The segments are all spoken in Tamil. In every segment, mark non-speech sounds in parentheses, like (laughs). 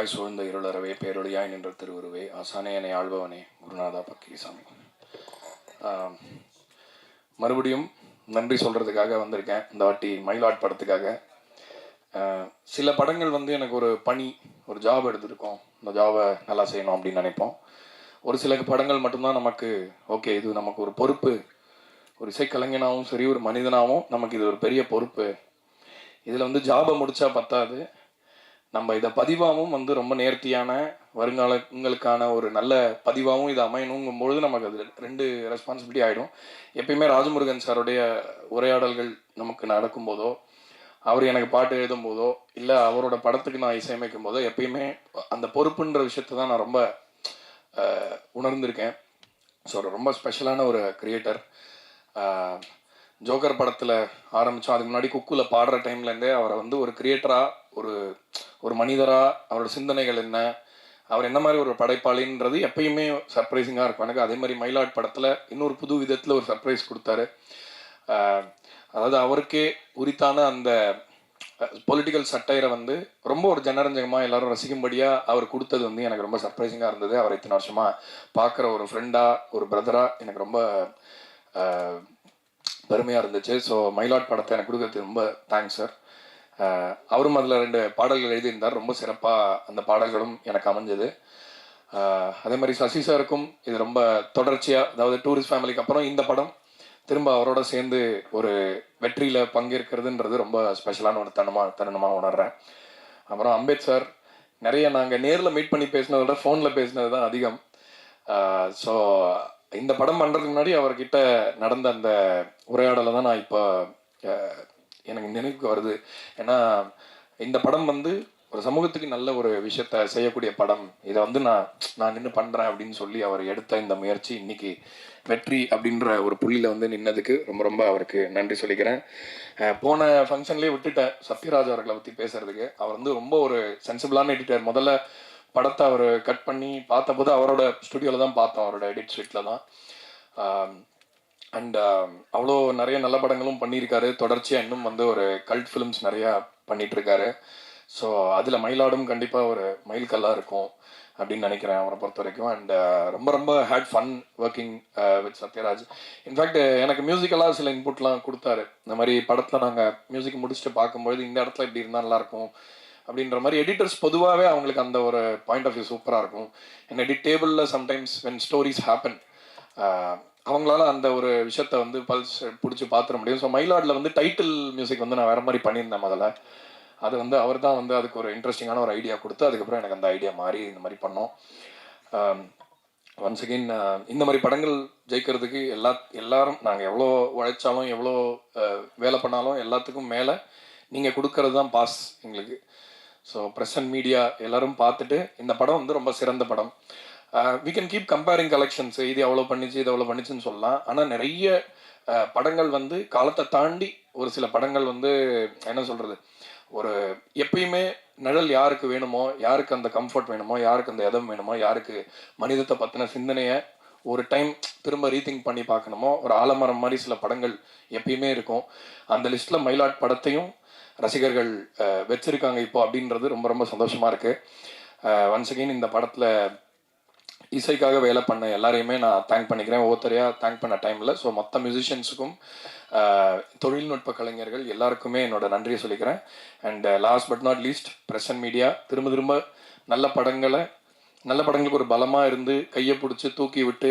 இருளாய் சூழ்ந்த இருளறவே பேரொழியாய் நின்ற திருவுருவே ஆசானே என்னை ஆள்பவனே குருநாதா பக்கீசாமி. மறுபடியும் நன்றி சொல்கிறதுக்காக வந்திருக்கேன் இந்த வாட்டி மயிலாட் படத்துக்காக. சில படங்கள் வந்து எனக்கு ஒரு பணி ஒரு ஜாப் எடுத்திருக்கோம். இந்த ஜாபை நல்லா செய்யணும் அப்படின்னு நினைப்போம். ஒரு சில படங்கள் மட்டும்தான் நமக்கு ஓகே இது நமக்கு ஒரு பொறுப்பு. ஒரு இசைக்கலைஞனாகவும் சரி ஒரு மனிதனாகவும் நமக்கு இது ஒரு பெரிய பொறுப்பு. இதில் வந்து ஜாபை முடித்தா பத்தாது. நம்ம இதை பதிவாகவும் வந்து ரொம்ப நேர்த்தியான வருங்காலங்களுக்கான ஒரு நல்ல பதிவாகவும் இது அமையணுங்கும் பொழுது நமக்கு அது ரெண்டு ரெஸ்பான்சிபிலிட்டி ஆகிடும் எப்பயுமே ராஜமுருகன் சாருடைய உரையாடல்கள் நமக்கு நடக்கும்போதோ அவர் எனக்கு பாட்டு எழுதும் போதோ இல்லை அவரோட படத்துக்கு நான் இசையமைக்கும் போதோ எப்பயுமே அந்த பொறுப்புன்ற விஷயத்தை தான் நான் ரொம்ப உணர்ந்திருக்கேன். ஸோ ரொம்ப ஸ்பெஷலான ஒரு கிரியேட்டர் ஜோக்கர் படத்தில் ஆரம்பித்தோம் அதுக்கு முன்னாடி குக்குல பாடுற டைம்லேருந்தே அவரை வந்து ஒரு கிரியேட்டராக ஒரு ஒரு மனிதராக அவரோட சிந்தனைகள் என்ன அவர் என்ன மாதிரி ஒரு படைப்பாளின்றது எப்பயுமே சர்ப்ரைசிங்காக இருக்கும். எனக்கு அதே மாதிரி மயிலாட் படத்தில் இன்னொரு புது விதத்தில் ஒரு சர்ப்ரைஸ் கொடுத்தாரு. அதாவது அவருக்கே உரித்தான அந்த பொலிட்டிக்கல் சட்டையரை வந்து ரொம்ப ஒரு ஜனரஞ்சகமாக எல்லாரும் ரசிக்கும்படியாக அவர் கொடுத்தது வந்து எனக்கு ரொம்ப சர்ப்ரைசிங்காக இருந்தது. அவர் இத்தனை வருஷமாக பார்க்குற ஒரு ஃப்ரெண்டாக ஒரு பிரதராக எனக்கு ரொம்ப பெருமையாக இருந்துச்சு. ஸோ மயிலாட் படத்தை எனக்கு கொடுக்கறது ரொம்ப தேங்க்ஸ் சார் அவரும் அதில் ரெண்டு பாடல்கள் எழுதியிருந்தார். ரொம்ப சிறப்பாக அந்த பாடல்களும் எனக்கு அமைஞ்சது. அதே மாதிரி சசி சாருக்கும் இது ரொம்ப தொடர்ச்சியாக அதாவது டூரிஸ்ட் ஃபேமிலிக்கு அப்புறம் இந்த படம் திரும்ப அவரோட சேர்ந்து ஒரு வெற்றியில் பங்கேற்கிறதுன்றது ரொம்ப ஸ்பெஷலான ஒரு தருணமாக தருணமாக உணர்கிறேன் அப்புறம் அம்பேத் சார் நிறைய நாங்கள் நேரில் மீட் பண்ணி பேசினதை விட ஃபோனில் பேசினது தான் அதிகம். ஸோ இந்த படம் பண்ணுறதுக்கு முன்னாடி அவர்கிட்ட நடந்த அந்த உரையாடலை தான் நான் இப்போ எனக்கு நினைவுக்கு வருது. ஏன்னா இந்த படம் வந்து ஒரு சமூகத்துக்கு நல்ல ஒரு விஷயத்த செய்யக்கூடிய படம். இதை வந்து நான் நான் நின்று பண்ணுறேன் அப்படின்னு சொல்லி அவர் எடுத்த இந்த முயற்சி இன்னைக்கு வெற்றி அப்படின்ற ஒரு புள்ளியில் வந்து நின்னதுக்கு ரொம்ப ரொம்ப அவருக்கு நன்றி சொல்லிக்கிறேன். போன ஃபங்க்ஷன்லேயே விட்டுட்டேன் சத்யராஜ் அவர்களை பற்றி பேசுறதுக்கு. அவர் வந்து ரொம்ப ஒரு சென்சிபிளான எடிட்டர் முதல்ல படத்தை அவர் கட் பண்ணி பார்த்தபோது அவரோட ஸ்டுடியோவில் தான் பார்த்தோம். அவரோட எடிட் ஸ்வீட்டில் தான். அண்ட் um, அவ்வளோ நிறைய நல்ல படங்களும் பண்ணியிருக்காரு. தொடர்ச்சியாக இன்னும் வந்து ஒரு கல்ட் ஃபிலிம்ஸ் நிறையா பண்ணிகிட்ருக்காரு ஸோ அதில் மயிலாடும் கண்டிப்பாக ஒரு மைல்கல்லாக இருக்கும் அப்படின்னு நினைக்கிறேன் அவரை பொறுத்த வரைக்கும் அண்ட் uh, ரொம்ப ரொம்ப had fun working with Sathyaraj in fact எனக்கு மியூசிக்கலாக சில இன்புட்லாம் கொடுத்தாரு. இந்த மாதிரி படத்தில் நாங்கள் மியூசிக் முடிச்சுட்டு பார்க்கும்பொழுது இந்த இடத்துல இப்படி இருந்தால் நல்லாயிருக்கும் அப்படின்ற மாதிரி எடிட்டர்ஸ் பொதுவாகவே அவங்களுக்கு அந்த ஒரு பாயிண்ட் ஆஃப் வியூ சூப்பராக இருக்கும். என் எடிட் டேபிளில் சம்டைம்ஸ் வென் ஸ்டோரிஸ் ஹேப்பன் அவங்களால அந்த ஒரு விஷயத்த வந்து பல்ஸ் பிடிச்சி பார்த்துட முடியும். ஸோ மயிலாடில் வந்து டைட்டில் மியூசிக் வந்து நான் வேற மாதிரி பண்ணியிருந்தேன் முதல்ல. அது வந்து அவர் தான் வந்து அதுக்கு ஒரு இன்ட்ரெஸ்டிங்கான ஒரு ஐடியா கொடுத்து அதுக்கப்புறம் எனக்கு அந்த ஐடியா மாறி இந்த மாதிரி பண்ணோம். Um, ஒன்ஸ் அகெயின் uh, இந்த மாதிரி படங்கள் ஜெயிக்கிறதுக்கு எல்லா எல்லாரும் நாங்கள் எவ்வளோ உழைச்சாலும் எவ்வளோ uh, வேலை பண்ணாலும் எல்லாத்துக்கும் மேலே நீங்கள் கொடுக்கறது தான் பாஸ் எங்களுக்கு. ஸோ ப்ரெஸ் அண்ட் மீடியா எல்லாரும் பார்த்துட்டு இந்த படம் வந்து ரொம்ப சிறந்த படம். Uh, we can keep comparing collections இது எவ்வளோ பண்ணிச்சு இது எவ்வளோ பண்ணிச்சுன்னு சொல்லலாம். ஆனால் நிறைய uh, படங்கள் வந்து காலத்தை தாண்டி ஒரு சில படங்கள் வந்து என்ன சொல்கிறது ஒரு எப்பயுமே நிழல் யாருக்கு வேணுமோ யாருக்கு அந்த கம்ஃபர்ட் வேணுமோ யாருக்கு அந்த இதம் வேணுமோ யாருக்கு மனிதத்தை பற்றின சிந்தனையை ஒரு டைம் திரும்ப ரீதிங்க் பண்ணி பார்க்கணுமோ ஒரு ஆலமரம் மாதிரி சில படங்கள் எப்பயுமே இருக்கும். அந்த லிஸ்ட்டில் மயிலாட் படத்தையும் ரசிகர்கள் uh, வச்சிருக்காங்க இப்போ அப்படின்றது ரொம்ப ரொம்ப சந்தோஷமா இருக்கு. ஒன்ஸ் அகெயின் இந்த படத்தில் இசைக்காக வேலை பண்ண எல்லாரையுமே நான் தேங்க் பண்ணிக்கிறேன். ஒவ்வொருத்தரையாக தேங்க் பண்ண டைமில் ஸோ மொத்த மியூசிஷியன்ஸுக்கும் தொழில்நுட்ப கலைஞர்கள் எல்லாருக்குமே என்னோட நன்றியை சொல்லிக்கிறேன். And last but not least press media திரும்ப திரும்ப நல்ல படங்களை நல்ல படங்களுக்கு ஒரு பலமாக இருந்து கையை பிடிச்சி தூக்கி விட்டு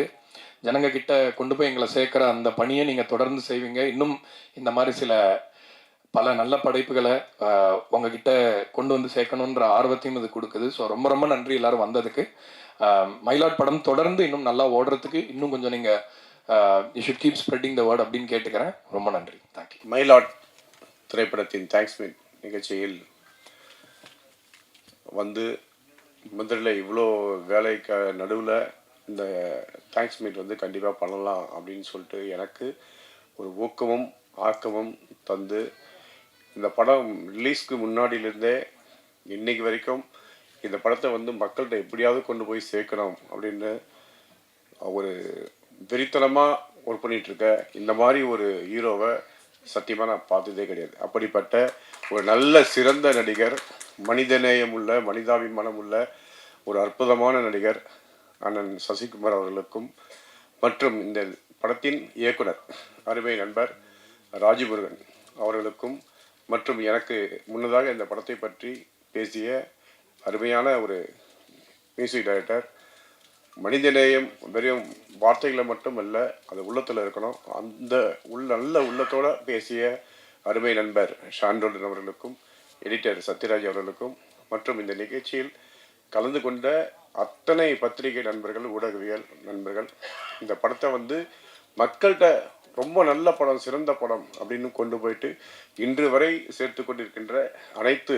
ஜனங்க கிட்ட கொண்டு போய் எங்களை சேர்க்குற அந்த பணியை நீங்கள் தொடர்ந்து செய்வீங்க. இன்னும் இந்த மாதிரி சில பல நல்ல படைப்புகளை உங்ககிட்ட கொண்டு வந்து சேர்க்கணுன்ற ஆர்வத்தையும் இது கொடுக்குது. ஸோ ரொம்ப ரொம்ப நன்றி எல்லாரும் வந்ததுக்கு. மயிலாட் படம் தொடர்ந்து இன்னும் நல்லா ஓடுறதுக்கு இன்னும் கொஞ்சம் நீங்கள் you should keep spreading the word அப்படின்னு கேட்டுக்கிறேன். ரொம்ப நன்றி. தேங்க்யூ மயிலாட் திரைப்படத்தின் தேங்க்ஸ் மீட் நிகழ்ச்சியில் வந்து முதல்ல இவ்வளோ வேலைக்கு நடுவில் இந்த தேங்க்ஸ் மீட் வந்து கண்டிப்பாக பண்ணலாம் அப்படின்னு சொல்லிட்டு எனக்கு ஒரு ஊக்கமும் ஆக்கமும் தந்து இந்த படம் ரிலீஸ்க்கு முன்னாடியிலேருந்தே இன்னைக்கு வரைக்கும் இந்த படத்தை வந்து மக்கள்கிட்ட எப்படியாவது கொண்டு போய் சேர்க்கணும் அப்படின்னு ஒரு வெறித்தனமாக ஒர்க் பண்ணிகிட்ருக்க இருக்க இந்த மாதிரி ஒரு ஹீரோவை சத்தியமாக நான் பார்த்ததே கிடையாது. அப்படிப்பட்ட ஒரு நல்ல சிறந்த நடிகர் மனிதநேயம் உள்ள மனிதாபிமானம் உள்ள ஒரு அற்புதமான நடிகர் அண்ணன் சசிகுமார் அவர்களுக்கும் மற்றும் இந்த படத்தின் இயக்குனர் அருமை நண்பர் ராஜமுருகன் அவர்களுக்கும் மற்றும் எனக்கு முன்னதாக இந்த படத்தை பற்றி பேசிய அருமையான ஒரு மியூசிக் டைரக்டர் மனிதநேயம் வெறும் வார்த்தைகளை மட்டும் அல்ல அது உள்ளத்தில் இருக்கணும். அந்த உள்ள நல்ல உள்ளத்தோடு பேசிய அருமை நண்பர் ஷான்ரோடன் அவர்களுக்கும் எடிட்டர் சத்யராஜ் அவர்களுக்கும் மற்றும் இந்த நிகழ்ச்சியில் கலந்து கொண்ட அத்தனை பத்திரிகை நண்பர்கள் ஊடகவியல் நண்பர்கள் இந்த படத்தை வந்து மக்கள்கிட்ட ரொம்ப நல்ல படம் சிறந்த படம் அப்படின்னு கொண்டு போயிட்டு இன்று வரை சேர்த்து கொண்டிருக்கின்ற அனைத்து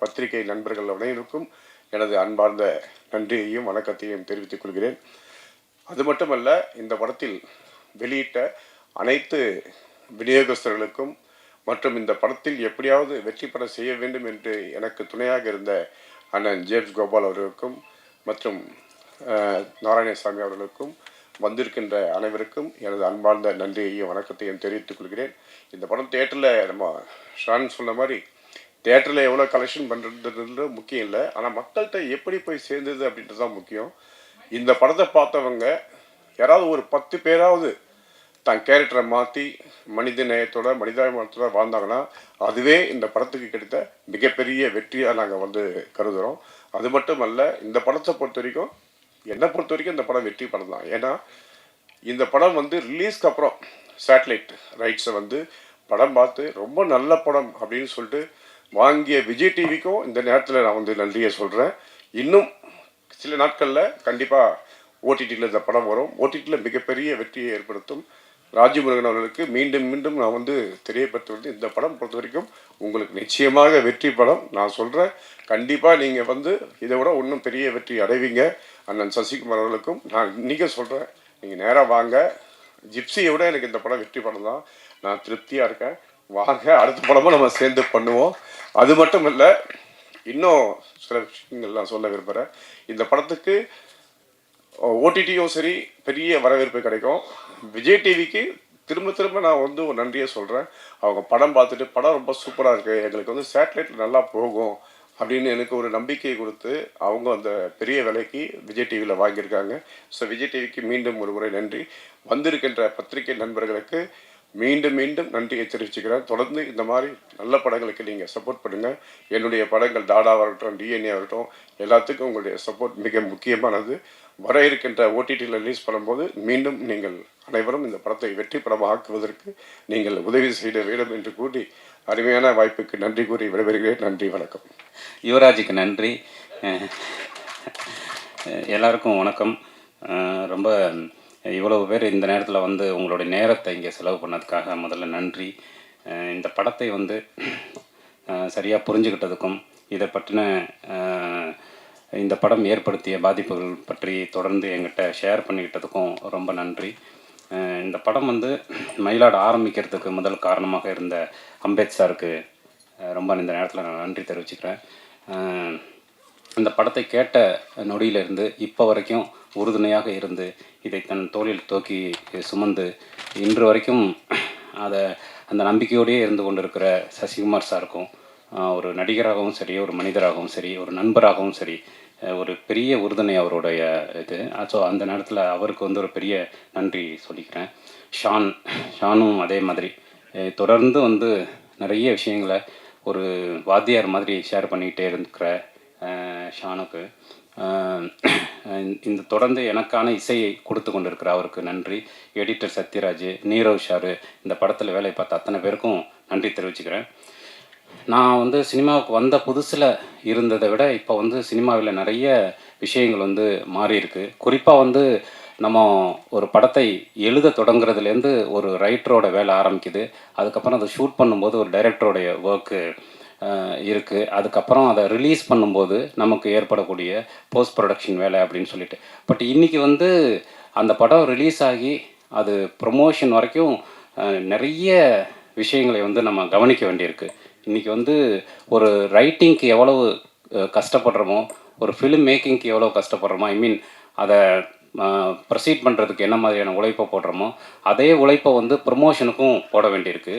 பத்திரிகை நண்பர்கள் அனைவருக்கும் எனது அன்பார்ந்த நன்றியையும் வணக்கத்தையும் தெரிவித்துக் கொள்கிறேன். அது மட்டுமல்ல இந்த படத்தில் வெளியிட்ட அனைத்து விநியோகஸ்தர்களுக்கும் மற்றும் இந்த படத்தில் எப்படியாவது வெற்றி பெற செய்ய வேண்டும் என்று எனக்கு துணையாக இருந்த அண்ணன் ஜேம்ஸ் கோபால் அவர்களுக்கும் மற்றும் நாராயணசாமி அவர்களுக்கும் வந்திருக்கின்ற அனைவருக்கும் எனது அன்பார்ந்த நன்றியையும் வணக்கத்தையும் தெரிவித்துக் கொள்கிறேன். இந்த படம் தேட்டரில் நம்ம ஷான் சொன்ன மாதிரி தேட்டரில் எவ்வளோ கலெக்ஷன் பண்ணுறதுன்றது முக்கியம் இல்லை. ஆனால் மக்கள்கிட்ட எப்படி போய் சேர்ந்தது அப்படின்றது தான் முக்கியம். இந்த படத்தை பார்த்தவங்க யாராவது ஒரு பத்து பேராவது தன் கேரக்டரை மாற்றி மனித நேயத்தோட மனிதாபிமானத்தோட வாழ்ந்தாங்கன்னா அதுவே இந்த படத்துக்கு கிடைத்த மிகப்பெரிய வெற்றியாக நாங்கள் வந்து கருதுகிறோம் அது மட்டும் அல்ல இந்த படத்தை பொறுத்த வரைக்கும் என்னை பொறுத்த வரைக்கும் இந்த படம் வெற்றி படம் தான். ஏன்னா இந்த படம் வந்து ரிலீஸ்க்கு அப்புறம் சேட்டலைட் ரைட்ஸை வந்து படம் பார்த்து ரொம்ப நல்ல படம் அப்படின்னு சொல்லிட்டு வாங்கிய விஜய் டிவிக்கும் இந்த நேரத்தில் நான் வந்து நன்றியை சொல்கிறேன் இன்னும் சில நாட்களில் கண்டிப்பாக ஓடிடியில் இந்த படம் வரும். ஓடிடியில் மிகப்பெரிய வெற்றியை ஏற்படுத்தும் ராஜமுருகன் அவர்களுக்கு மீண்டும் மீண்டும் நான் வந்து தெரியப்படுத்துவது இந்த படம் பொறுத்த வரைக்கும் உங்களுக்கு நிச்சயமாக வெற்றி படம். நான் சொல்கிறேன் கண்டிப்பாக நீங்கள் வந்து இதை விட இன்னும் பெரிய வெற்றி அடைவீங்க. அண்ணன் சசிகுமார் அவர்களுக்கும் நான் இன்றைக்கே சொல்கிறேன் நீங்கள் நேராக வாங்க. ஜிப்சியை விட எனக்கு இந்த படம் வெற்றி படம் தான் நான் திருப்தியாக இருக்கேன். வாங்க அடுத்த படமும் நம்ம சேர்ந்து பண்ணுவோம். அது மட்டும் இல்லை இன்னும் சில விஷயங்கள் நான் சொல்ல விரும்புகிறேன் இந்த படத்துக்கு ஓடிடியும் சரி பெரிய வரவேற்பு கிடைக்கும். விஜய் டிவிக்கு திரும்ப திரும்ப நான் வந்து ஒரு நன்றியை சொல்கிறேன் அவங்க படம் பார்த்துட்டு படம் ரொம்ப சூப்பராக இருக்குது எங்களுக்கு வந்து சேட்டலைட்டில் நல்லா போகும் அப்படின்னு எனக்கு ஒரு நம்பிக்கையை கொடுத்து அவங்க அந்த பெரிய விலைக்கு விஜய் டிவியில் வாங்கியிருக்காங்க. ஸோ விஜய் டிவிக்கு மீண்டும் ஒரு முறை நன்றி. வந்திருக்கின்ற பத்திரிகை நண்பர்களுக்கு மீண்டும் மீண்டும் நன்றியை தெரிவிச்சுக்கிறேன் தொடர்ந்து இந்த மாதிரி நல்ல படங்களுக்கு நீங்கள் சப்போர்ட் பண்ணுங்கள் என்னுடைய படங்கள் தாடாவாக இருக்கட்டும் டிஎன்ஏ ஆகட்டும் எல்லாத்துக்கும் உங்களுடைய சப்போர்ட் மிக முக்கியமானது. வர இருக்கின்ற ஓடிடியில் ரிலீஸ் பண்ணும்போது மீண்டும் நீங்கள் அனைவரும் இந்த படத்தை வெற்றி படமாக ஆக்குவதற்கு நீங்கள் உதவி செய்ய வேண்டும் என்று கூறி அருமையான வாய்ப்புக்கு நன்றி கூறி விடைபெறுகிறேன். நன்றி வணக்கம். யுவராஜுக்கு நன்றி. எல்லாருக்கும் வணக்கம். ரொம்ப இவ்வளவு பேர் இந்த நேரத்தில் வந்து உங்களுடைய நேரத்தை இங்கே செலவு பண்ணதுக்காக முதல்ல நன்றி. இந்த படத்தை வந்து சரியாக புரிஞ்சுக்கிட்டதுக்கும் இதை பற்றின இந்த படம் ஏற்படுத்திய பாதிப்புகள் பற்றி தொடர்ந்து எங்கிட்ட ஷேர் பண்ணிக்கிட்டதுக்கும் ரொம்ப நன்றி. இந்த படம் வந்து மயிலாட ஆரம்பிக்கிறதுக்கு முதல் காரணமாக இருந்த அம்பேத் சாருக்கு ரொம்ப இந்த நேரத்தில் நான் நன்றி தெரிவிச்சுக்கிறேன். இந்த படத்தை கேட்ட நொடியிலிருந்து இப்போ வரைக்கும் உறுதுணையாக இருந்து இதை தன் தோளில் தூக்கி சுமந்து இன்று வரைக்கும் அதை அந்த நம்பிக்கையோடயே இருந்து கொண்டிருக்கிற சசிகுமார் சாருக்கும் ஒரு நடிகராகவும் சரி ஒரு மனிதராகவும் சரி ஒரு நண்பராகவும் சரி ஒரு பெரிய உறுதுணை அவருடைய இது. ஸோ அந்த நேரத்தில் அவருக்கு வந்து ஒரு பெரிய நன்றி சொல்லிக்கிறேன். ஷான் ஷானும் அதே மாதிரி. தொடர்ந்து வந்து நிறைய விஷயங்களை ஒரு வாத்தியார் மாதிரி ஷேர் பண்ணிக்கிட்டே இருக்கிற ஷானுக்கு. (clears throat) இந்த தொடர்ந்து எனக்கான இசையை கொடுத்து கொண்டிருக்கிற அவருக்கு நன்றி. எடிட்டர் சத்யராஜ் நீரவ் ஷாரு இந்த படத்தில் வேலை பார்த்த அத்தனை பேருக்கும் நன்றி தெரிவிச்சுக்கிறேன். நான் வந்து சினிமாவுக்கு வந்த புதுசில் இருந்ததை விட இப்போ வந்து சினிமாவில் நிறைய விஷயங்கள் வந்து மாறியிருக்கு. குறிப்பாக வந்து நம்ம ஒரு படத்தை எழுத தொடங்குறதுலேருந்து ஒரு ரைட்டரோட வேலை ஆரம்பிக்குது. அதுக்கப்புறம் அதை ஷூட் பண்ணும்போது ஒரு டைரக்டரோடைய ஒர்க்கு இருக்குது அதுக்கப்புறம் அதை ரிலீஸ் பண்ணும்போது நமக்கு ஏற்படக்கூடிய போஸ்ட் ப்ரொடக்ஷன் வேலை அப்படின்னு சொல்லிட்டு. பட் இன்றைக்கி வந்து அந்த படம் ரிலீஸ் ஆகி அது ப்ரொமோஷன் வரைக்கும் நிறைய விஷயங்களை வந்து நம்ம கவனிக்க வேண்டியிருக்கு. இன்றைக்கி வந்து ஒரு ரைட்டிங்க்கு எவ்வளவு கஷ்டப்படுறோமோ ஒரு ஃபிலிம் மேக்கிங்க்கு எவ்வளோ கஷ்டப்படுறோமோ ஐ மீன் அதை ப்ரொசீட் பண்ணுறதுக்கு என்ன மாதிரியான உழைப்பை போடுறோமோ அதே உழைப்பை வந்து ப்ரொமோஷனுக்கும் போட வேண்டியிருக்கு.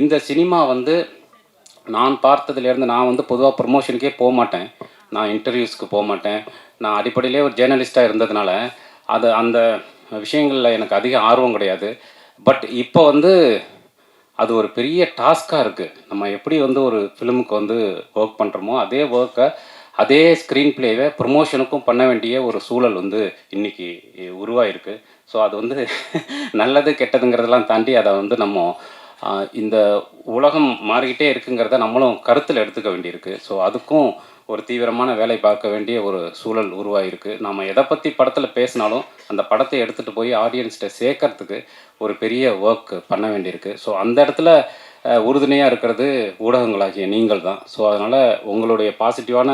இந்த சினிமா வந்து நான் பார்த்ததுலேருந்து நான் வந்து பொதுவாக ப்ரொமோஷனுக்கே போக மாட்டேன். நான் இன்டர்வியூஸ்க்கு போக மாட்டேன். நான் அடிப்படையிலே ஒரு ஜேர்னலிஸ்ட்டாக இருந்ததுனால அது அந்த விஷயங்களில் எனக்கு அதிக ஆர்வம் கிடையாது. பட் இப்போ வந்து அது ஒரு பெரிய டாஸ்காக இருக்குது நம்ம எப்படி வந்து ஒரு ஃபிலிமுக்கு வந்து ஒர்க் பண்ணுறோமோ அதே ஒர்க்கை அதே ஸ்க்ரீன் பிளேவை ப்ரொமோஷனுக்கும் பண்ண வேண்டிய ஒரு சூழல் வந்து இன்னைக்கு உருவாயிருக்கு. ஸோ அது வந்து (laughs) நல்லது கெட்டதுங்கிறதெல்லாம் தாண்டி அதை வந்து நம்ம இந்த உலகம் மாறிக்கிட்டே இருக்குங்கிறத நம்மளும் கருத்தில் எடுத்துக்க வேண்டியிருக்கு. ஸோ அதுக்கும் ஒரு தீவிரமான வேலை பார்க்க வேண்டிய ஒரு சூழல் உருவாகிருக்கு நம்ம எதை பற்றி படத்தில் பேசினாலும் அந்த படத்தை எடுத்துகிட்டு போய் ஆடியன்ஸ்கிட்ட சேர்க்கறதுக்கு ஒரு பெரிய ஒர்க் பண்ண வேண்டியிருக்கு. ஸோ அந்த இடத்துல உறுதுணையாக இருக்கிறது ஊடகங்களாகிய நீங்கள் தான். ஸோ அதனால் உங்களுடைய பாசிட்டிவான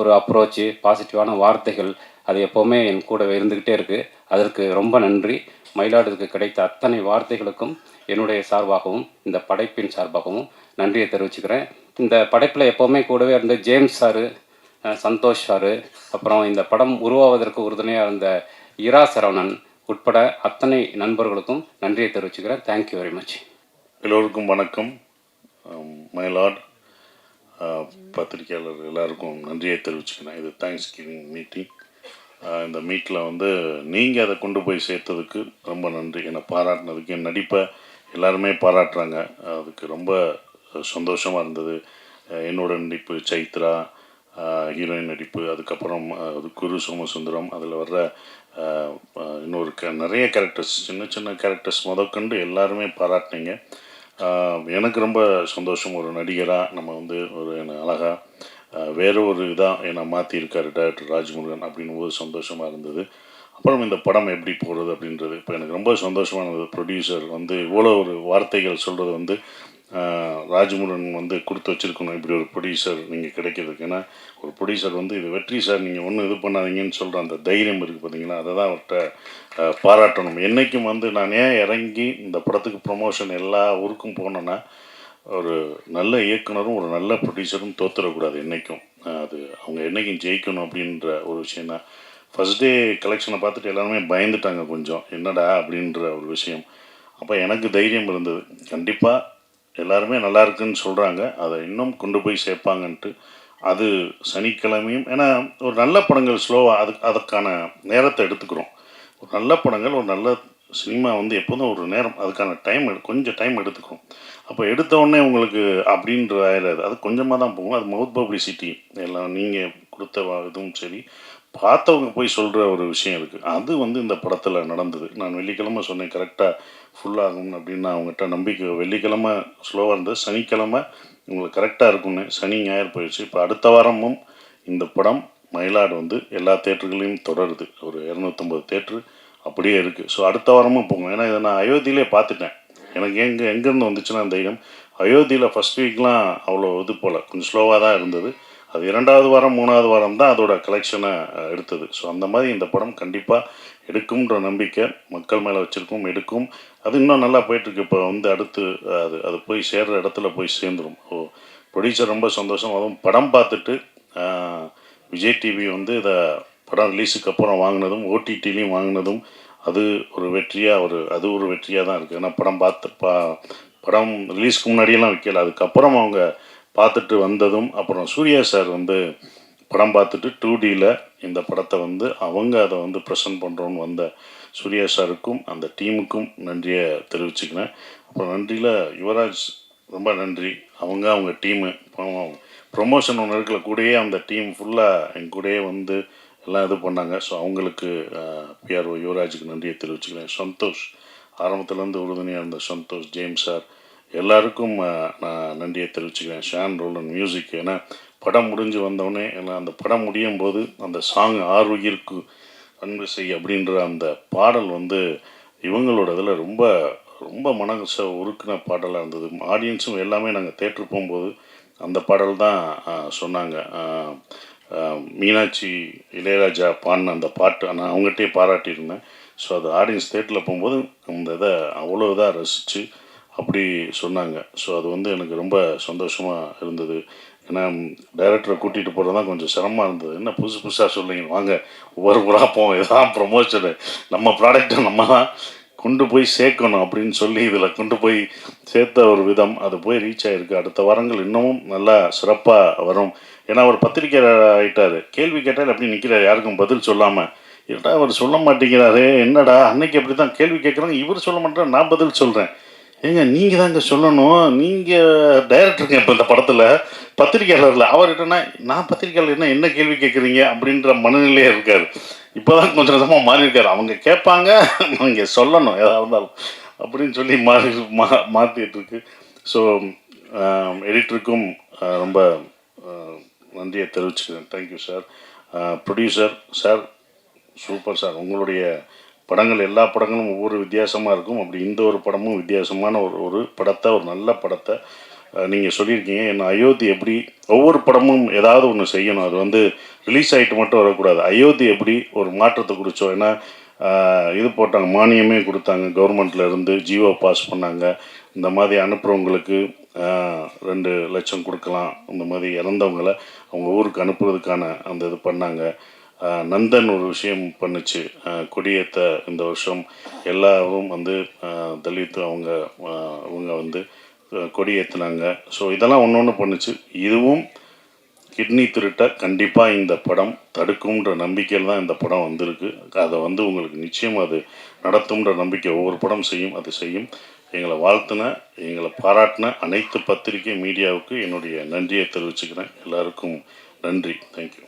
ஒரு அப்ரோச்சு பாசிட்டிவான வார்த்தைகள் அது எப்போவுமே என் கூடவே இருந்துக்கிட்டே இருக்குது அதற்கு ரொம்ப நன்றி. மயிலாடுதுக்கு கிடைத்த அத்தனை வார்த்தைகளுக்கும் என்னுடைய சார்பாகவும் இந்த படைப்பின் சார்பாகவும் நன்றியை தெரிவிச்சுக்கிறேன். இந்த படைப்பில் எப்போவுமே கூடவே இருந்த ஜேம்ஸ் சாரு சந்தோஷ் சாரு அப்புறம் இந்த படம் உருவாவதற்கு உறுதுணையாக இருந்த இரா சரவணன் உட்பட அத்தனை நண்பர்களுக்கும் நன்றியை தெரிவிச்சுக்கிறேன். தேங்க்யூ வெரி மச் எல்லோருக்கும் வணக்கம். மயிலாட் பத்திரிகையாளர் எல்லாருக்கும் நன்றியை தெரிவிச்சுக்கிறேன். இது தேங்க்ஸ் கிவிங் மீட்டிங் இந்த மீட்டில் வந்து நீங்கள் அதை கொண்டு போய் சேர்த்ததுக்கு ரொம்ப நன்றி. என்னை பாராட்டினதுக்கு என் நடிப்பை எல்லாருமே பாராட்டுறாங்க. அதுக்கு ரொம்ப சந்தோஷமாக இருந்தது. என்னோடய என்னோட நடிப்பு சைத்ரா ஹீரோயின் நடிப்பு அதுக்கப்புறம் அது குரு சோமசுந்தரம் அதில் வர்ற இன்னொரு க நிறைய கேரக்டர்ஸ் சின்ன சின்ன கேரக்டர்ஸ் முதற்கொண்டு எல்லாருமே பாராட்டினீங்க. எனக்கு ரொம்ப சந்தோஷம். ஒரு நடிகராக நம்ம வந்து ஒரு அழகாக வேற ஒரு இதாக என்னை மாற்றிருக்காரு டேரக்டர் ராஜ்முருகன் அப்படின்னு போது சந்தோஷமாக இருந்தது. அப்புறம் இந்த படம் எப்படி போகிறது அப்படின்றது இப்போ எனக்கு ரொம்ப சந்தோஷமானது. ப்ரொடியூசர் வந்து இவ்வளோ ஒரு வார்த்தைகள் சொல்கிறது வந்து ராஜ்முருகன் வந்து கொடுத்து வச்சுருக்கணும். இப்படி ஒரு ப்ரொடியூசர் நீங்கள் கிடைக்கிறதுக்கு. ஏன்னா ஒரு ப்ரொடியூசர் வந்து இது வெற்றி சார் நீங்கள் ஒன்றும் இது பண்ணாதீங்கன்னு சொல்கிற அந்த தைரியம் இருக்குது பார்த்தீங்களா அதை தான் அவர்கிட்ட பாராட்டணும். என்றைக்கும் வந்து நான் ஏன் இறங்கி இந்த படத்துக்கு ப்ரொமோஷன் எல்லா ஊருக்கும் போனேன்னா ஒரு நல்ல இயக்குனரும் ஒரு நல்ல ப்ரொடியூசரும் தோத்துடக்கூடாது என்றைக்கும் அது அவங்க என்றைக்கும் ஜெயிக்கணும் அப்படின்ற ஒரு விஷயம் தான். ஃபஸ்ட் டே கலெக்ஷனை பார்த்துட்டு எல்லாருமே பயந்துட்டாங்க கொஞ்சம். என்னடா அப்படின்ற ஒரு விஷயம். அப்போ எனக்கு தைரியம் இருந்தது. கண்டிப்பாக எல்லாருமே நல்லா இருக்குன்னு சொல்கிறாங்க அதை இன்னும் கொண்டு போய் சேர்ப்பாங்கன்ட்டு அது சனிக்கிழமையும் ஏன்னா ஒரு நல்ல படங்கள் ஸ்லோவாக அதுக்கு அதுக்கான நேரத்தை எடுத்துக்கிறோம். ஒரு நல்ல படங்கள் ஒரு நல்ல சினிமா வந்து எப்போதும் ஒரு நேரம் அதுக்கான டைம் எடு கொஞ்சம் டைம் எடுத்துக்கிறோம். அப்போ எடுத்த உடனே உங்களுக்கு அப்படின்ற ஆயிடாது அது. கொஞ்சமாக தான் போகும். அது மவுத் பப்ளிசிட்டி எல்லாம் நீங்கள் கொடுத்த இதுவும் சரி. பார்த்தவங்க போய் சொல்கிற ஒரு விஷயம் இருக்குது அது வந்து இந்த படத்தில் நடந்தது. நான் வெள்ளிக்கிழமை சொன்னேன் கரெக்டாக ஃபுல்லாகும் அப்படின்னு நான் அவங்ககிட்ட நம்பிக்கை வெள்ளிக்கிழமை ஸ்லோவாக இருந்தது. சனிக்கிழமை உங்களுக்கு கரெக்டாக இருக்கும்னு. சனி ஞாயிறு போயிடுச்சு. இப்போ அடுத்த வாரமும் இந்த படம் மயிலாடு வந்து எல்லா தேட்டர்களையும் தொடருது. ஒரு இரநூத்தம்பது தேட்ரு அப்படியே இருக்குது ஸோ அடுத்த வாரமும் போங்க ஏன்னா இதை நான் அயோத்தியிலே பார்த்துட்டேன். எனக்கு எங்கே எங்கேருந்து வந்துச்சுன்னா தைரியம் அயோத்தியில் ஃபஸ்ட் வீக்லாம் அவ்வளோ இது போல் கொஞ்சம் ஸ்லோவாக தான் இருந்தது. அது இரண்டாவது வாரம் மூணாவது வாரம் தான் அதோட கலெக்ஷனை எடுத்தது. ஸோ அந்த மாதிரி இந்த படம் கண்டிப்பாக எடுக்கும்ன்ற நம்பிக்கை மக்கள் மேலே வச்சுருக்கும் எடுக்கும். அது இன்னும் நல்லா போயிட்டுருக்கு. இப்போ வந்து அடுத்து அது அது போய் சேர்ற இடத்துல போய் சேர்ந்துடும் ஓ ப்ரொடியூசர் ரொம்ப சந்தோஷம். அதுவும் படம் பார்த்துட்டு விஜய் டிவி வந்து இதை படம் ரிலீஸுக்கு அப்புறம் வாங்கினதும் ஓடிடிலையும் வாங்கினதும் அது ஒரு வெற்றியாக ஒரு அது ஒரு வெற்றியாக தான் இருக்குது ஏன்னா படம் பார்த்து பா படம் ரிலீஸ்க்கு முன்னாடியெல்லாம் விற்கல அதுக்கப்புறம் அவங்க பார்த்துட்டு வந்ததும் அப்புறம் சூர்யா சார் வந்து படம் பார்த்துட்டு டூ டியில் இந்த படத்தை வந்து அவங்க அதை வந்து ப்ரெசன்ட் பண்ணுறோன்னு வந்த சூர்யா சாருக்கும் அந்த டீமுக்கும் நன்றியை தெரிவிச்சுக்கிறேன். அப்புறம் நன்றியில் யுவராஜ் ரொம்ப நன்றி. அவங்க அவங்க டீமு ப்ரொமோஷன் ஒன்று இருக்கல கூடயே அந்த டீம் ஃபுல்லாக என் கூடயே வந்து எல்லாம் இது பண்ணாங்க. ஸோ அவங்களுக்கு பிஆர்ஓ யுவராஜுக்கு நன்றியை தெரிவிச்சுக்கிறேன். சந்தோஷ் ஆரம்பத்துலேருந்து உறுதுணையாக இருந்த சந்தோஷ் ஜேம்ஸ் சார் எல்லாருக்கும் நான் நன்றியை தெரிவிச்சுக்கிறேன். ஷான் ரோலன் மியூசிக் ஏன்னா படம் முடிஞ்சு வந்தோடனே எல்லாம் அந்த படம் முடியும் போது அந்த சாங் ஆறுயிருக்கு அன்பு செய் அப்படின்ற அந்த பாடல் வந்து இவங்களோட இதில் ரொம்ப ரொம்ப மனசை உருக்குன பாடலாக இருந்தது. ஆடியன்ஸும் எல்லாமே நாங்கள் தேட்டர் போகும்போது அந்த பாடல் தான் சொன்னாங்க. மீனாட்சி இளையராஜா பாடின அந்த பாட்டு நான் அவங்ககிட்டயே பாராட்டியிருந்தேன். ஸோ அது ஆடியன்ஸ் தேட்டரில் போகும்போது அந்த இதை அவ்வளோ இதாக ரசித்து அப்படி சொன்னாங்க. ஸோ அது வந்து எனக்கு ரொம்ப சந்தோஷமாக இருந்தது. ஏன்னா டைரக்டரை கூட்டிகிட்டு போகிறது தான் கொஞ்சம் சிரமமாக இருந்தது. என்ன புதுசு புதுசாக சொல்லுங்க வாங்க ஒவ்வொரு ஊராக போவோம். இதான் ப்ரொமோஷனு நம்ம ப்ராடக்ட்டை நம்ம தான் கொண்டு போய் சேர்க்கணும் அப்படின்னு சொல்லி இதில் கொண்டு போய் சேர்த்த ஒரு விதம் அது போய் ரீச் ஆகிருக்கு அடுத்த வாரங்கள் இன்னமும் நல்லா சிறப்பாக வரும். ஏன்னா அவர் பத்திரிக்கையாளர் ஆகிட்டார் கேள்வி கேட்டால் அப்படி நிற்கிறார்? யாருக்கும் பதில் சொல்லாமல் ஏட்டா அவர் சொல்ல மாட்டேங்கிறாரு? என்னடா? அன்னைக்கு அப்படி தான் கேள்வி கேட்குறாங்க. இவர் சொல்ல மாட்டேன் நான் பதில் சொல்கிறேன் ஏங்க நீங்கள் தாங்க சொல்லணும். நீங்கள் டைரக்டருங்க இப்போ இந்த படத்தில். பத்திரிக்கையாளரில் அவர்கிட்டனா நான் பத்திரிக்கையாளர் என்ன என்ன கேள்வி கேட்குறீங்க அப்படின்ற மனநிலையே இருக்கார் இப்போ தான் கொஞ்சம் கொஞ்சமாக மாறியிருக்காரு. அவங்க கேட்பாங்க இங்கே சொல்லணும் எதாக இருந்தாலும். அப்படின்னு சொல்லி மாறி மா மாற்றிட்டு இருக்கு ஸோ எடிட்டருக்கும் ரொம்ப நன்றியை தெரிவிச்சுக்கிறேன். Thank you sir producer sir super sir உங்களுடைய படங்கள் எல்லா படங்களும் ஒவ்வொரு வித்தியாசமாக இருக்கும். அப்படி இந்த ஒரு படமும் வித்தியாசமான ஒரு ஒரு படத்தை ஒரு நல்ல படத்தை நீங்கள் சொல்லியிருக்கீங்க. என்ன அயோத்தி எப்படி ஒவ்வொரு படமும் ஏதாவது ஒன்று செய்யணும். அது வந்து ரிலீஸ் ஆகிட்டு மட்டும் வரக்கூடாது. அயோத்தி எப்படி ஒரு மாற்றத்தை குறித்தோம் ஏன்னா இது போட்டாங்க மானியமே கொடுத்தாங்க. கவர்மெண்ட்லேருந்து ஜியோ பாஸ் பண்ணாங்க. இந்த மாதிரி அனுப்புகிறவங்களுக்கு ரெண்டு லட்சம் கொடுக்கலாம். இந்த மாதிரி இறந்தவங்கள அவங்க ஊருக்கு அனுப்புறதுக்கான அந்த இது பண்ணாங்க. நந்தன் ஒரு விஷயம் பண்ணுச்சு. கொடியேற்ற இந்த வருஷம் எல்லாரும் வந்து தலித்து அவங்க அவங்க வந்து கொடியேற்றினாங்க ஸோ இதெல்லாம் ஒன்று ஒன்று பண்ணுச்சு. இதுவும் கிட்னி திருட்ட கண்டிப்பாக இந்த படம் தடுக்கும்ன்ற நம்பிக்கையில் தான் இந்த படம் வந்திருக்கு. அதை வந்து உங்களுக்கு நிச்சயம் அது நடத்தும்ன்ற நம்பிக்கை ஒவ்வொரு படம் செய்யும் அது செய்யும். எங்களை வாழ்த்தின எங்களை பாராட்டின அனைத்து பத்திரிகை மீடியாவுக்கு என்னுடைய நன்றியை தெரிவிச்சுக்கிறேன். எல்லாருக்கும் நன்றி. தேங்க்யூ